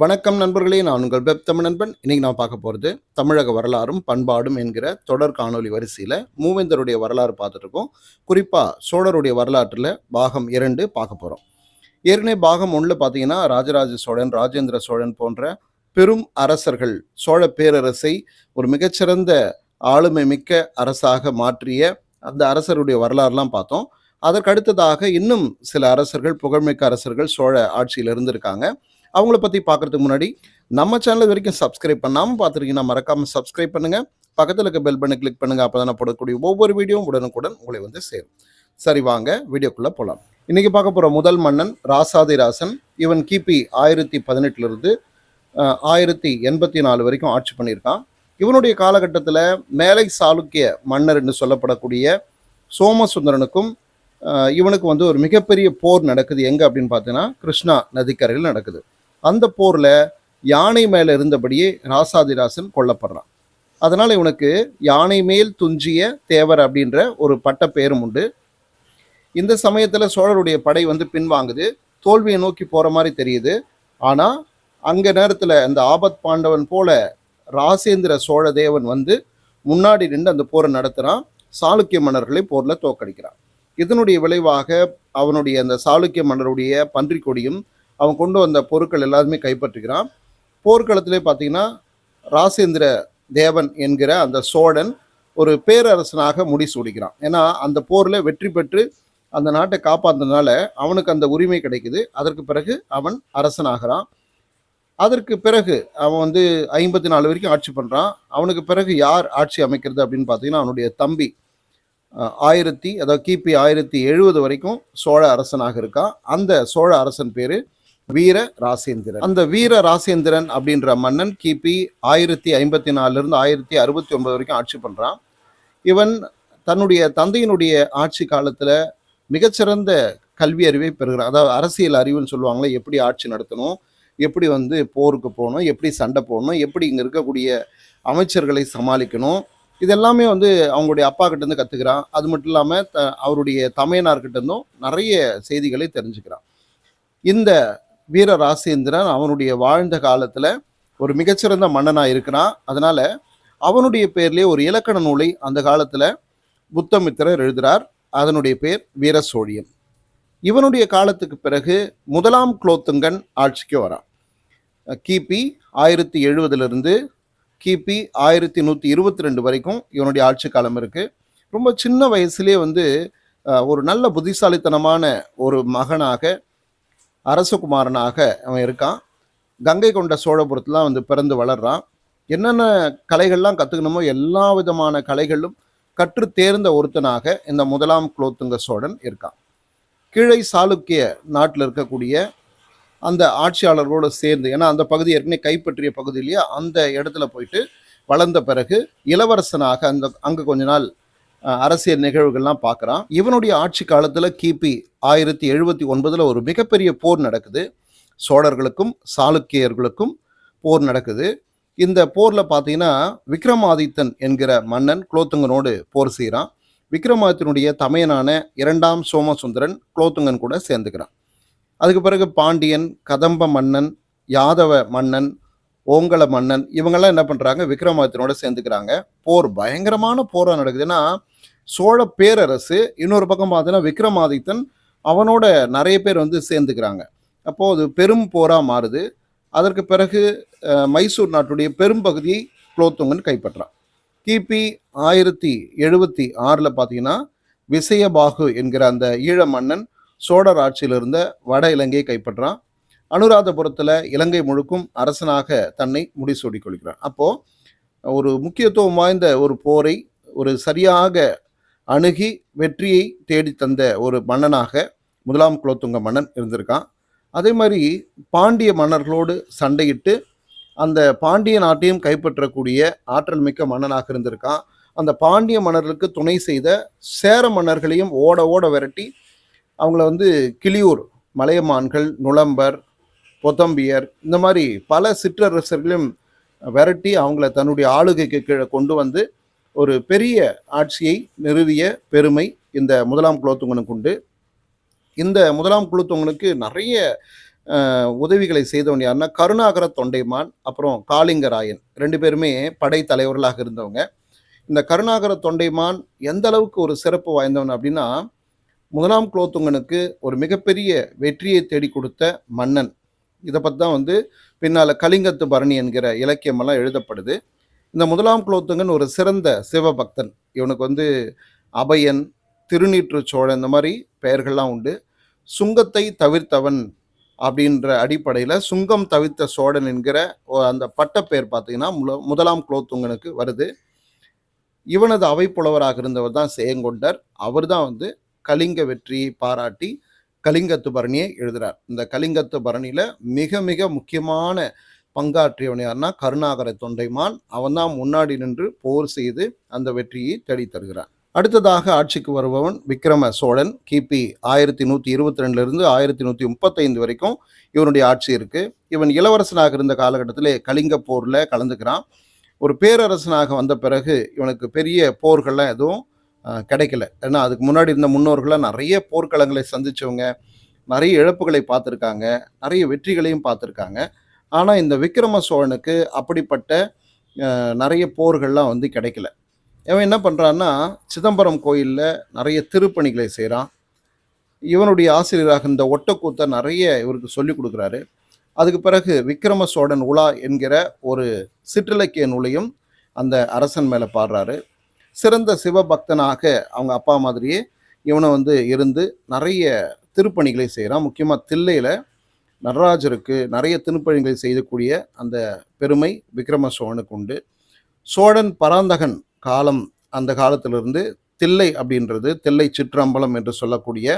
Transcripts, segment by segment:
வணக்கம் நண்பர்களே நான் உங்கள் வெப் தமிழ் நண்பன். இன்னைக்கு நான் பார்க்க போகிறது தமிழக வரலாறும் பண்பாடும் என்கிற தொடர் காணொலி வரிசையில் மூவேந்தருடைய வரலாறு பார்த்துட்ருக்கோம் குறிப்பாக சோழருடைய வரலாற்றில் பாகம் இரண்டு பார்க்க போகிறோம் ஏற்கனவே பாகம் ஒன்றில் பார்த்தீங்கன்னா ராஜராஜ சோழன் ராஜேந்திர சோழன் போன்ற பெரும் அரசர்கள் சோழ பேரரசை ஒரு மிகச்சிறந்த ஆளுமை மிக்க அரசாக மாற்றிய அந்த அரசருடைய வரலாறுலாம் பார்த்தோம். அதற்கு அடுத்ததாக இன்னும் சில அரசர்கள் புகழ்மிக்க அரசர்கள் சோழ ஆட்சியில் இருந்திருக்காங்க. அவங்கள பற்றி பார்க்கறதுக்கு முன்னாடி நம்ம சேனல் வரைக்கும் சப்ஸ்கிரைப் பண்ணாமல் பார்த்துருக்கீங்கன்னா மறக்காமல் சப்ஸ்கிரைப் பண்ணுங்கள் பக்கத்தில் இருக்க பெல் பண்ணி கிளிக் பண்ணுங்கள் அப்போ தான் போடக்கூடிய ஒவ்வொரு வீடியோவும் உடனுக்குடன் உங்களை வந்து சேரும். சரி வாங்க வீடியோக்குள்ளே போகலாம் இன்றைக்கி பார்க்க போகிற முதல் மன்னன் ராசாதிராசன். இவன் கிபி ஆயிரத்தி பதினெட்டுலேருந்து ஆயிரத்தி எண்பத்தி நாலு வரைக்கும் ஆட்சி பண்ணியிருக்கான். இவனுடைய காலகட்டத்தில் மேலை சாளுக்கிய மன்னர் என்று சொல்லப்படக்கூடிய சோமசுந்தரனுக்கும் இவனுக்கு வந்து ஒரு மிகப்பெரிய போர் நடக்குது. எங்கே அப்படின்னு பார்த்தீங்கன்னா கிருஷ்ணா நதிக்கரையில் நடக்குது. அந்த போரில் யானை மேலே இருந்தபடியே ராசாதிராசன் கொல்லப்படுறான். அதனால் இவனுக்கு யானை மேல் துஞ்சிய தேவர் அப்படின்ற ஒரு பட்ட பெயரும் உண்டு. இந்த சமயத்தில் சோழருடைய படை வந்து பின்வாங்குது. தோல்வியை நோக்கி போகிற மாதிரி தெரியுது. ஆனால் அங்கே நேரத்தில் அந்த ஆபத் பாண்டவன் போல ராசேந்திர சோழ தேவன் வந்து முன்னாடி நின்று அந்த போரை நடத்துகிறான் சாளுக்கிய மன்னர்களை போரில் தோக்கடிக்கிறான் இதனுடைய விளைவாக அவனுடைய அந்த சாளுக்கிய மன்னருடைய பன்றிக் கொடியும் அவன் கொண்டு வந்த பொருட்கள் எல்லாருமே கைப்பற்றுகிறான். போர்க்களத்திலே பார்த்தீங்கன்னா ராசேந்திர தேவன் என்கிற அந்த சோழன் ஒரு பேரரசனாக முடிசூடுகிறான் ஏன்னா அந்த போரில் வெற்றி பெற்று அந்த நாட்டை காப்பாற்றினால அவனுக்கு அந்த உரிமை கிடைக்குது. அதற்கு பிறகு அவன் அரசனாகிறான். அதற்கு பிறகு அவன் வந்து ஐம்பத்தி நாலு வரைக்கும் ஆட்சி பண்ணுறான் அவனுக்கு பிறகு யார் ஆட்சி அமைக்கிறது அப்படின்னு பார்த்தீங்கன்னா அவனுடைய தம்பி ஆயிரத்தி அதாவது கிபி ஆயிரத்தி எழுபது வரைக்கும் சோழ அரசனாக இருக்கான். அந்த சோழ அரசன் பேர் வீர ராசேந்திரன். அந்த வீர ராசேந்திரன் அப்படின்ற மன்னன் கிபி ஆயிரத்தி ஐம்பத்தி நாலுலேருந்து ஆயிரத்தி அறுபத்தி ஒன்பது வரைக்கும் ஆட்சி பண்ணுறான் இவன் தன்னுடைய தந்தையினுடைய ஆட்சி காலத்தில் மிகச்சிறந்த கல்வி அறிவை பெறுகிறான். அதாவது அரசியல் அறிவுன்னு சொல்லுவாங்களே எப்படி ஆட்சி நடத்தணும் எப்படி வந்து போருக்கு போகணும் எப்படி சண்டை போடணும் எப்படி இங்கே இருக்கக்கூடிய அமைச்சர்களை சமாளிக்கணும் இதெல்லாமே வந்து அவங்களுடைய அப்பா கிட்டேருந்து கற்றுக்கிறான் அது மட்டும் இல்லாமல் த அவருடைய தமையனார்கிட்டேருந்தும் நிறைய செய்திகளை தெரிஞ்சுக்கிறான். இந்த வீர ராசேந்திரன் அவனுடைய வாழ்ந்த காலத்தில் ஒரு மிகச்சிறந்த மன்னனாக இருக்கிறான். அதனால் அவனுடைய பேர்லேயே ஒரு இலக்கண நூலை அந்த காலத்தில் புத்தமித்திரர் எழுதுகிறார் அதனுடைய பேர் வீர சோழியன் இவனுடைய காலத்துக்கு பிறகு முதலாம் குலோத்துங்கன் ஆட்சிக்கு வரான். கிபி ஆயிரத்தி எழுபதுலேருந்து கிபி ஆயிரத்தி நூற்றி இருபத்தி ரெண்டு வரைக்கும் இவனுடைய ஆட்சி காலம் இருக்குது ரொம்ப சின்ன வயசுலேயே வந்து ஒரு நல்ல புத்திசாலித்தனமான ஒரு மகனாக அரசகுமாரனாக அவன் இருக்கான். கங்கை கொண்ட சோழபுரத்துலாம் வந்து பிறந்து வளர்றான். என்னென்ன கலைகள்லாம் கற்றுக்கணுமோ எல்லா விதமான கலைகளும் கற்று தேர்ந்த ஒருத்தனாக இந்த முதலாம் குலோத்துங்க சோழன் இருக்கான். கீழை சாளுக்கிய நாட்டில் இருக்கக்கூடிய அந்த ஆட்சியாளர்களோடு சேர்ந்து ஏன்னா அந்த பகுதி ஏற்கனவே கைப்பற்றிய பகுதி இல்லையா? அந்த இடத்துல போயிட்டு வளர்ந்த பிறகு இளவரசனாக அந்த அங்கே கொஞ்ச நாள் அரசியல் நிகழ்வுகள்லாம் பார்க்குறான். இவனுடைய ஆட்சி காலத்தில் கிபி ஆயிரத்தி எழுபத்தி ஒன்பதில் ஒரு மிகப்பெரிய போர் நடக்குது. சோழர்களுக்கும் சாளுக்கியர்களுக்கும் போர் நடக்குது. இந்த போரில் பார்த்தீங்கன்னா விக்ரமாதித்தன் என்கிற மன்னன் குலோத்துங்கனோடு போர் செய்கிறான். விக்ரமாதித்தனுடைய தமையனான இரண்டாம் சோமசுந்தரன் குலோத்துங்கன் கூட சேர்ந்துக்கிறான். அதுக்கு பிறகு பாண்டியன் கதம்ப மன்னன் யாதவ மன்னன் ஓங்கல மன்னன் இவங்கெல்லாம் என்ன பண்ணுறாங்க விக்ரமாதித்தனோட சேர்ந்துக்கிறாங்க. போர் பயங்கரமான போராக நடக்குது ஏன்னா சோழ பேரரசு இன்னொரு பக்கம் பார்த்தீங்கன்னா விக்ரமாதித்தன் அவனோட நிறைய பேர் வந்து சேர்ந்துக்கிறாங்க. அப்போது அது பெரும் போராக மாறுது. அதற்கு பிறகு மைசூர் நாட்டுடைய பெரும்பகுதியை குலோத்துங்கன் கைப்பற்றான். கிபி ஆயிரத்தி எழுபத்தி ஆறில் பார்த்தீங்கன்னா விசயபாகு என்கிற அந்த ஈழ மன்னன் சோழர் ஆட்சியில் இருந்த வட இலங்கையை கைப்பற்றான். அனுராதபுரத்தில் இலங்கை முழுக்கும் அரசனாக தன்னை முடிசூடிக் கொள்கிறான். அப்போது ஒரு முக்கியத்துவம் வாய்ந்த ஒரு போரை ஒரு சரியாக அணுகி வெற்றியை தேடித்தந்த ஒரு மன்னனாக முதலாம் குலோத்துங்க மன்னன் இருந்திருக்கான். அதே மாதிரி பாண்டிய மன்னர்களோடு சண்டையிட்டு அந்த பாண்டிய நாட்டையும் கைப்பற்றக்கூடிய ஆற்றல் மிக்க மன்னனாக இருந்திருக்கான். அந்த பாண்டிய மன்னர்களுக்கு துணை செய்த சேர மன்னர்களையும் ஓட ஓட விரட்டி அவங்கள வந்து கிளியூர் மலையமான்கள் நுளம்பர் பொத்தம்பியர் இந்த மாதிரி பல சிற்றரசர்களையும் விரட்டி அவங்கள தன்னுடைய ஆளுகைக்கு கீழே கொண்டு வந்து ஒரு பெரிய ஆட்சியை நிறுவிய பெருமை இந்த முதலாம் குலோத்துங்கனுக்கு உண்டு. இந்த முதலாம் குலோத்துங்கனுக்கு நிறைய உதவிகளை செய்தவன் யாருன்னா கருணாகர தொண்டைமான் அப்புறம் காளிங்கராயன். ரெண்டு பேருமே படை தலைவர்களாக இருந்தவங்க. இந்த கருணாகர தொண்டைமான் எந்த அளவுக்கு ஒரு சிறப்பு வாய்ந்தவன் அப்படின்னா முதலாம் குலோத்துங்கனுக்கு ஒரு மிகப்பெரிய வெற்றியை தேடி கொடுத்த மன்னன். இதை பற்றி தான் வந்து பின்னால் கலிங்கத்து பரணி என்கிற இலக்கியமெல்லாம் எழுதப்படுது. இந்த முதலாம் குலோத்துங்கன் ஒரு சிறந்த சிவபக்தன். இவனுக்கு வந்து அபயன் திருநீற்று சோழன் இந்த மாதிரி பெயர்கள்லாம் உண்டு. சுங்கத்தை தவிர்த்தவன் அப்படின்ற அடிப்படையில் சுங்கம் தவிர்த்த சோழன் என்கிற அந்த பட்டப்பெயர் பார்த்தீங்கன்னா முல- முதலாம் குலோத்துங்கனுக்கு வருது. இவனது அவைப்புலவராக இருந்தவர் தான் சேயங்கொண்டர். அவர் தான் வந்து கலிங்க வெற்றியை பாராட்டி கலிங்கத்து பரணியை எழுதுகிறார் இந்த கலிங்கத்து பரணியில் மிக மிக முக்கியமான பங்காற்றியவன் யாருன்னா கருணாகர தொண்டைமான். அவன் தான் முன்னாடி நின்று போர் செய்து அந்த வெற்றியை தேடி தருகிறான். அடுத்ததாக ஆட்சிக்கு வருபவன் விக்ரம சோழன். கிபி ஆயிரத்தி நூற்றி இருபத்தி ரெண்டுலேருந்து ஆயிரத்தி நூற்றி முப்பத்தைந்து வரைக்கும் இவனுடைய ஆட்சி இருக்குது இவன் இளவரசனாக இருந்த காலகட்டத்திலே கலிங்க போரில் கலந்துக்கிறான். ஒரு பேரரசனாக வந்த பிறகு இவனுக்கு பெரிய போர்கள்லாம் எதுவும் கிடைக்கல. ஏன்னா அதுக்கு முன்னாடி இருந்த முன்னோர்கள்லாம் நிறைய போர்க்களங்களை சந்தித்தவங்க நிறைய இழப்புகளை பார்த்துருக்காங்க நிறைய வெற்றிகளையும் பார்த்துருக்காங்க. ஆனால் இந்த விக்ரம சோழனுக்கு அப்படிப்பட்ட நிறைய போர்கள்லாம் வந்து கிடைக்கல. இவன் என்ன பண்ணுறான்னா சிதம்பரம் கோயிலில் நிறைய திருப்பணிகளை செய்கிறான் இவனுடைய ஆசிரியராக இந்த ஒட்டக்கூத்தை நிறைய இவருக்கு சொல்லிக் கொடுக்குறாரு. அதுக்கு பிறகு விக்ரம சோழன் உலா என்கிற ஒரு சிற்றிலக்கிய நூலையும் அந்த அரசன் மேலே பாடுறாரு. சிறந்த சிவபக்தனாக அவங்க அப்பா மாதிரியே இவனை வந்து இருந்து நிறைய திருப்பணிகளை செய்கிறான் முக்கியமாக தில்லையில் நடராஜருக்கு நிறைய திருப்பணிகளை செய்யக்கூடிய அந்த பெருமை விக்ரம சோழனுக்கு உண்டு. சோழன் பராந்தகன் காலம் அந்த காலத்திலிருந்து தில்லை அப்படின்றது தில்லை சிற்றம்பலம் என்று சொல்லக்கூடிய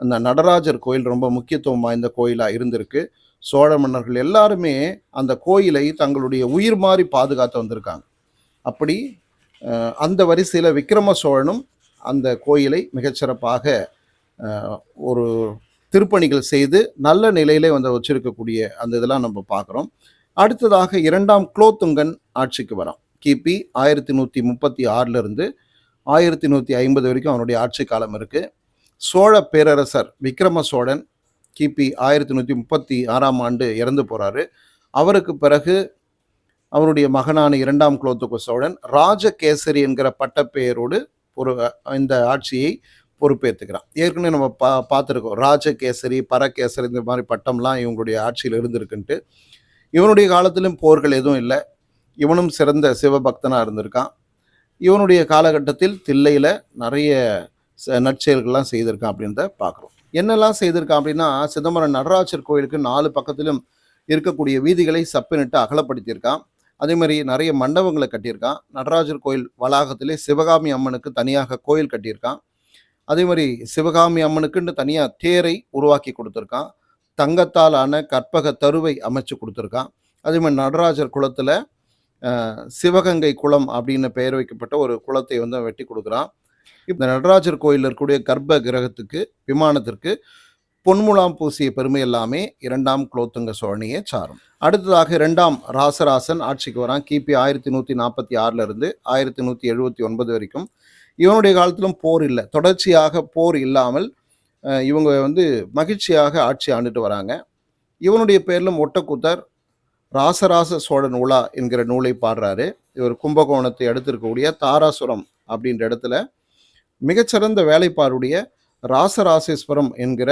அந்த நடராஜர் கோயில் ரொம்ப முக்கியத்துவம் வாய்ந்த கோயிலாக இருந்திருக்கு. சோழ மன்னர்கள் எல்லாருமே அந்த கோயிலை தங்களுடைய உயிர் மாறி பாதுகாத்து வந்திருக்காங்க. அப்படி அந்த வரிசையில் விக்ரம சோழனும் அந்த கோயிலை மிகச்சிறப்பாக ஒரு திருப்பணிகள் செய்து நல்ல நிலையிலே வந்து வச்சிருக்கக்கூடிய அந்த இதெல்லாம் நம்ம பார்க்குறோம். அடுத்ததாக இரண்டாம் குலோத்துங்கன் ஆட்சிக்கு வரான். கிபி ஆயிரத்தி நூற்றி முப்பத்தி ஆறிலிருந்து ஆயிரத்தி நூற்றி ஐம்பது வரைக்கும் அவனுடைய ஆட்சி காலம் இருக்குது சோழ பேரரசர் விக்ரம சோழன் கிபி ஆயிரத்தி நூற்றி முப்பத்தி ஆறாம் ஆண்டு இறந்து போகிறாரு அவருக்கு பிறகு அவருடைய மகனான இரண்டாம் குலோத்துங்க சோழன் ராஜகேசரி என்கிற பட்டப்பெயரோடு ஒரு இந்த ஆட்சியை பொறுப்பேற்றுக்கிறான் ஏற்கனவே நம்ம பா பார்த்துருக்கோம். ராஜகேசரி பரகேசரி இந்த மாதிரி பட்டம்லாம் இவங்களுடைய ஆட்சியில் இருந்திருக்குன்ட்டு. இவனுடைய காலத்திலும் போர்கள் எதுவும் இல்லை. இவனும் சிறந்த சிவபக்தனாக இருந்திருக்கான். இவனுடைய காலகட்டத்தில் தில்லையில் நிறைய ச- நற்செயல்கள்லாம் செய்திருக்கான் அப்படின்றத பார்க்குறோம். என்னெல்லாம் செய்திருக்கான் அப்படின்னா சிதம்பரம் நடராஜர் கோயிலுக்கு நாலு பக்கத்திலும் இருக்கக்கூடிய வீதிகளை சப்பினிட்டு அகலப்படுத்தியிருக்கான். அதே மாதிரி நிறைய மண்டபங்களை கட்டியிருக்கான். நடராஜர் கோயில் வளாகத்திலே சிவகாமி அம்மனுக்கு தனியாக கோயில் கட்டியிருக்கான். அதே மாதிரி சிவகாமி அம்மனுக்குன்னு தனியாக தேரை உருவாக்கி கொடுத்துருக்கான். தங்கத்தால் ஆன கற்பக தருவை அமைச்சு கொடுத்துருக்கான். அதே மாதிரி நடராஜர் குளத்தில் சிவகங்கை குளம் அப்படின்னு பெயர் வைக்கப்பட்ட ஒரு குளத்தை வந்து வெட்டி கொடுக்குறான். இந்த நடராஜர் கோயிலில் இருக்கக்கூடிய கர்ப்ப கிரகத்துக்கு விமானத்திற்கு பொன்முலாம் பூசிய பெருமை எல்லாமே இரண்டாம் குலோத்துங்க சோழனையே சாரும். அடுத்ததாக இரண்டாம் ராசராசன் ஆட்சிக்கு வரான். கிபி ஆயிரத்தி நூற்றி நாற்பத்தி ஆறிலிருந்து ஆயிரத்தி நூற்றி எழுபத்தி ஒன்பது வரைக்கும் இவனுடைய காலத்திலும் போர் இல்லை. தொடர்ச்சியாக போர் இல்லாமல் இவங்க வந்து மகிழ்ச்சியாக ஆட்சி ஆண்டுட்டு வராங்க. இவனுடைய பேரிலும் ஒட்டக்கூத்தர் ராசராச சோழன் உலா என்கிற நூலை பாடுறாரு. இவர் கும்பகோணத்தை அடுத்து இருக்கக்கூடிய தாராசுரம் அப்படின்ற இடத்துல மிகச்சிறந்த வேலைப்பாடுடைய ராசராசேஸ்வரம் என்கிற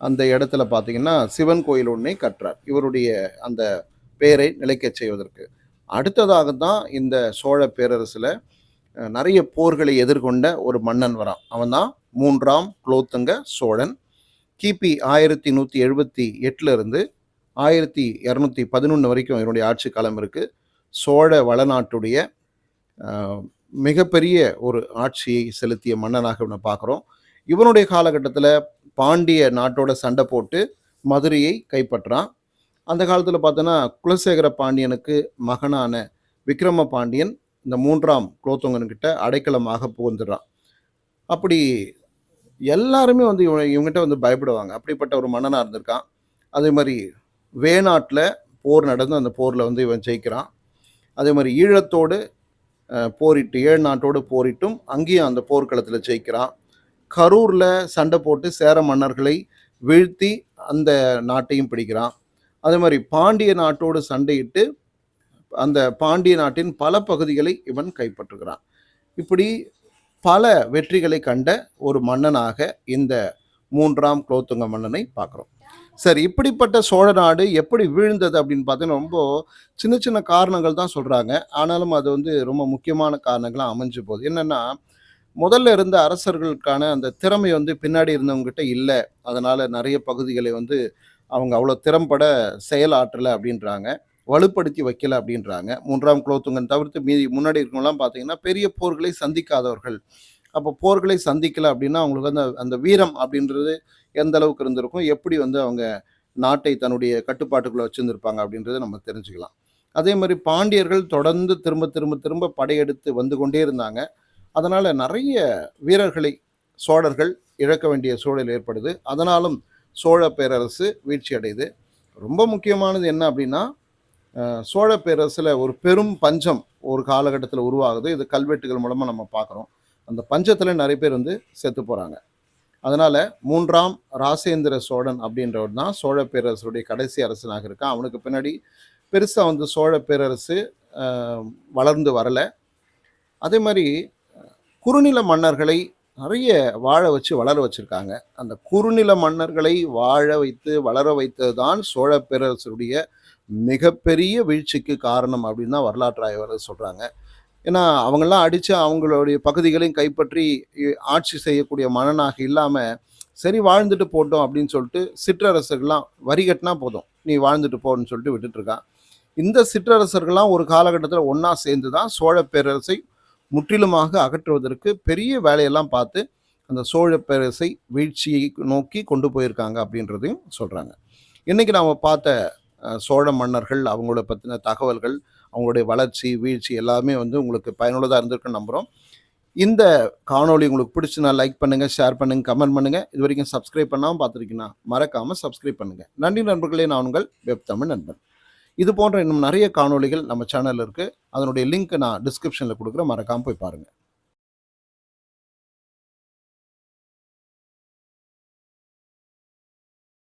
அந்த இடத்துல பார்த்தீங்கன்னா சிவன் கோயில் ஒன்றை கட்டுறார். இவருடைய அந்த பெயரை நிலைக்கச் செய்வதற்கு. அடுத்ததாக தான் இந்த சோழ பேரரசில் நிறைய போர்களை எதிர்கொண்ட ஒரு மன்னன் வரான். அவன் தான் மூன்றாம் குலோத்துங்க சோழன். கிபி ஆயிரத்தி நூற்றி எழுபத்தி எட்டுலேருந்து ஆயிரத்தி இரநூத்தி பதினொன்று வரைக்கும் இவனுடைய ஆட்சி காலம் இருக்குது சோழ வளநாட்டுடைய மிகப்பெரிய ஒரு ஆட்சியை செலுத்திய மன்னனாக இவனை பார்க்குறோம். இவனுடைய காலகட்டத்தில் பாண்டிய நாட்டோட சண்டை போட்டு மதுரையை கைப்பற்றான். அந்த காலத்தில் பார்த்தோன்னா குலசேகர பாண்டியனுக்கு மகனான விக்ரம பாண்டியன் இந்த மூன்றாம் குலோத்துங்கன்கிட்ட அடைக்கலமாக புகுந்துடுறான். அப்படி எல்லாருமே வந்து இவன் இவங்ககிட்ட வந்து பயப்படுவாங்க. அப்படிப்பட்ட ஒரு மன்னனாக இருந்திருக்கான். அதே மாதிரி வேநாட்டில் போர் நடந்து அந்த போரில் வந்து இவன் ஜெயிக்கிறான். அதே மாதிரி ஈழத்தோடு போரிட்டு ஏழு நாட்டோடு போரிட்டும் அங்கேயும் அந்த போர்க்களத்தில் ஜெயிக்கிறான். கரூரில் சண்டை போட்டு சேர மன்னர்களை வீழ்த்தி அந்த நாட்டையும் பிடிக்கிறான். அதே மாதிரி பாண்டிய நாட்டோடு சண்டையிட்டு அந்த பாண்டிய நாட்டின் பல பகுதிகளை இவன் கைப்பற்றுகிறான். இப்படி பல வெற்றிகளை கண்ட ஒரு மன்னனாக இந்த மூன்றாம் குலோத்துங்க மன்னனை பார்க்குறோம். சரி இப்படிப்பட்ட சோழ நாடு எப்படி வீழ்ந்தது அப்படின்னு பார்த்தீங்கன்னா ரொம்ப சின்ன சின்ன காரணங்கள் தான் சொல்கிறாங்க ஆனாலும் அது வந்து ரொம்ப முக்கியமான காரணங்களாக அமைஞ்சு போகுது. என்னென்னா முதல்ல இருந்த அரசர்களுக்கான அந்த திறமை வந்து பின்னாடி இருந்தவங்ககிட்ட இல்லை. அதனால் நிறைய பகுதிகளை வந்து அவங்க அவ்வளோ திறம்பட செயலாற்றலை அப்படின்றாங்க. வலுப்படுத்தி வைக்கல அப்படின்றாங்க. மூன்றாம் குலோத்துங்கன் தவிர்த்து மீதி முன்னாடி இருக்கவங்களாம் பார்த்தீங்கன்னா பெரிய போர்களை சந்திக்காதவர்கள். அப்போ போர்களை சந்திக்கல அப்படின்னா அவங்களுக்கு அந்த அந்த வீரம் அப்படின்றது எந்த அளவுக்கு இருந்திருக்கும்? எப்படி வந்து அவங்க நாட்டை தன்னுடைய கட்டுப்பாட்டுக்குள்ளே வச்சுருந்துருப்பாங்க அப்படின்றத நம்ம தெரிஞ்சுக்கலாம். அதே மாதிரி பாண்டியர்கள் தொடர்ந்து திரும்ப திரும்ப திரும்ப படையெடுத்து வந்து கொண்டே இருந்தாங்க. அதனால் நிறைய வீரர்களை சோழர்கள் இழக்க வேண்டிய சூழல் ஏற்படுது. அதனாலும் சோழ பேரரசு வீழ்ச்சி அடையுது ரொம்ப முக்கியமானது என்ன அப்படின்னா சோழ பேரரசில் ஒரு பெரும் பஞ்சம் ஒரு காலகட்டத்தில் உருவாகுது. இது கல்வெட்டுகள் மூலமாக நம்ம பார்க்குறோம் அந்த பஞ்சத்தில் நிறைய பேர் வந்து செத்து போகிறாங்க அதனால் மூன்றாம் ராசேந்திர சோழன் அப்படின்றவர் தான் சோழ பேரரசருடைய கடைசி அரசனாக இருக்கான். அவனுக்கு பின்னாடி பெருசாக வந்து சோழ பேரரசு வளர்ந்து வரலை. அதே மாதிரி குறுநில மன்னர்களை நிறைய வாழ வச்சு வளர வச்சுருக்காங்க. அந்த குறுநில மன்னர்களை வாழ வைத்து வளர வைத்தது தான் சோழ பேரரசருடைய மிகப்பெரிய வீழ்ச்சிக்கு காரணம் அப்படின்னு தான் வரலாற்று ஆய்வாளர் சொல்கிறாங்க ஏன்னா அவங்கெல்லாம் அடித்து அவங்களுடைய பகுதிகளையும் கைப்பற்றி ஆட்சி செய்யக்கூடிய மன்னனாக இல்லாமல் சரி வாழ்ந்துட்டு போட்டோம் அப்படின்னு சொல்லிட்டு சிற்றரசர்கள்லாம் வரி கட்டினா போதும். நீ வாழ்ந்துட்டு போன்னு சொல்லிட்டு விட்டுட்டு இருக்கான். இந்த சிற்றரசர்கள்லாம் ஒரு காலகட்டத்தில் ஒன்றா சேர்ந்து தான் சோழ பேரரசை முற்றிலுமாக அகற்றுவதற்கு பெரிய வேலையெல்லாம் பார்த்து அந்த சோழ பேரரசை வீழ்ச்சியை நோக்கி கொண்டு போயிருக்காங்க அப்படின்றதையும் சொல்கிறாங்க இன்றைக்கி நாம் பார்த்த சோழ மன்னர்கள் அவங்கள பற்றின தகவல்கள் அவங்களுடைய வளர்ச்சி வீழ்ச்சி எல்லாமே வந்து உங்களுக்கு பயனுள்ளதாக இருந்திருக்குன்னு நம்புகிறோம் இந்த காணொளி உங்களுக்கு பிடிச்சுன்னா லைக் பண்ணுங்கள் ஷேர் பண்ணுங்கள் கமெண்ட் பண்ணுங்கள் இது வரைக்கும் சப்ஸ்கிரைப் பண்ணாமல் பார்த்துருக்கீங்கன்னா மறக்காமல் சப்ஸ்கிரைப் பண்ணுங்கள் நன்றி நண்பர்களே நான் உங்கள் வெப் தமிழ் நண்பன். இது போன்ற இன்னும் நிறைய காணொளிகள் நம்ம சேனலில் இருக்குது அதனுடைய லிங்க் நான் டிஸ்கிரிப்ஷனில் கொடுக்குறேன். மறக்காமல் போய் பாருங்கள்